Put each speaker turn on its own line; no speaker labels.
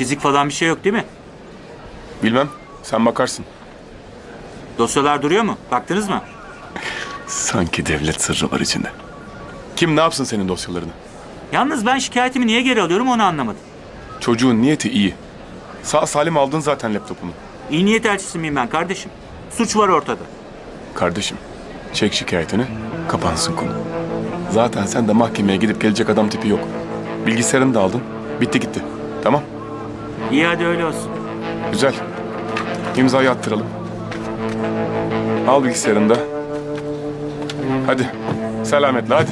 Çizik falan bir şey yok değil mi?
Bilmem. Sen bakarsın.
Dosyalar duruyor mu? Baktınız mı?
Sanki devlet sırrı var içinde. Kim ne yapsın senin dosyalarını?
Yalnız ben şikayetimi niye geri alıyorum onu anlamadım.
Çocuğun niyeti iyi. Sağ salim aldın zaten laptopunu.
İyi niyet elçisi miyim ben kardeşim? Suç var ortada.
Kardeşim, çek şikayetini, kapansın konu. Zaten sen de mahkemeye gidip gelecek adam tipi yok. Bilgisayarını da aldın, bitti gitti. Tamam,
İyi hadi öyle olsun.
güzel. İmzayı attıralım. Al bilgisayarını da. Hadi, selametle hadi.